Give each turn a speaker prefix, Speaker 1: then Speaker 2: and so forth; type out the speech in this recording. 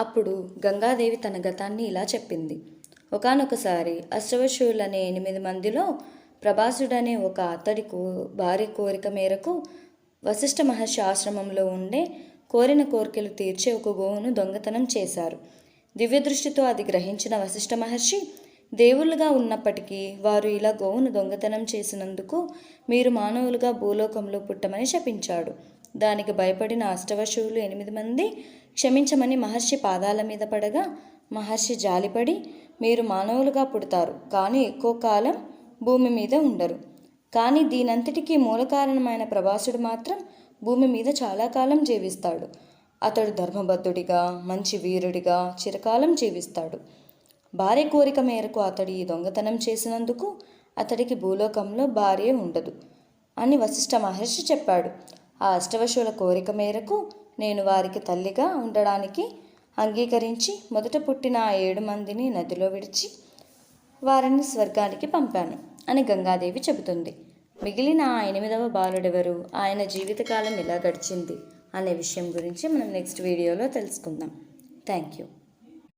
Speaker 1: అప్పుడు గంగాదేవి తన గతాన్ని ఇలా చెప్పింది. ఒకానొకసారి అష్టవశువులనే ఎనిమిది మందిలో ప్రభాసుడనే ఒక అతడి కో భార్య కోరిక మేరకు వశిష్ఠ మహర్షి ఆశ్రమంలో ఉండే కోరిన కోరికలు తీర్చే ఒక గోవును దొంగతనం చేశారు. దివ్యదృష్టితో అది గ్రహించిన వశిష్ఠ మహర్షి దేవుళ్ళుగా ఉన్నప్పటికీ వారు ఇలా గోవును దొంగతనం చేసినందుకు మీరు మానవులుగా భూలోకంలో పుట్టమని శపించాడు. దానికి భయపడిన అష్టవశువులు ఎనిమిది మంది క్షమించమని మహర్షి పాదాల మీద పడగా మహర్షి జాలిపడి మీరు మానవులుగా పుడతారు కానీ ఎక్కువ కాలం భూమి మీద ఉండరు. కానీ దీనంతటికీ మూల కారణమైన ప్రభాసుడు మాత్రం భూమి మీద చాలా కాలం జీవిస్తాడు. అతడు ధర్మబద్ధుడిగా మంచి వీరుడిగా చిరకాలం జీవిస్తాడు. భార్య కోరిక మేరకు అతడు ఈ దొంగతనం చేసినందుకు అతడికి భూలోకంలో భార్య ఉండదు అని వశిష్ఠ మహర్షి చెప్పాడు. ఆ అష్టవశువుల కోరిక మేరకు నేను వారికి తల్లిగా ఉండడానికి అంగీకరించి మొదట పుట్టిన ఆ ఏడు మందిని నదిలో విడిచి వారిని స్వర్గానికి పంపాను అని గంగాదేవి చెబుతుంది. మిగిలిన ఆ ఎనిమిదవ బాలుడెవరు? ఆయన జీవితకాలం ఎలా గడిచింది? అనే విషయం గురించి మనం నెక్స్ట్ వీడియోలో తెలుసుకుందాం. Thank you.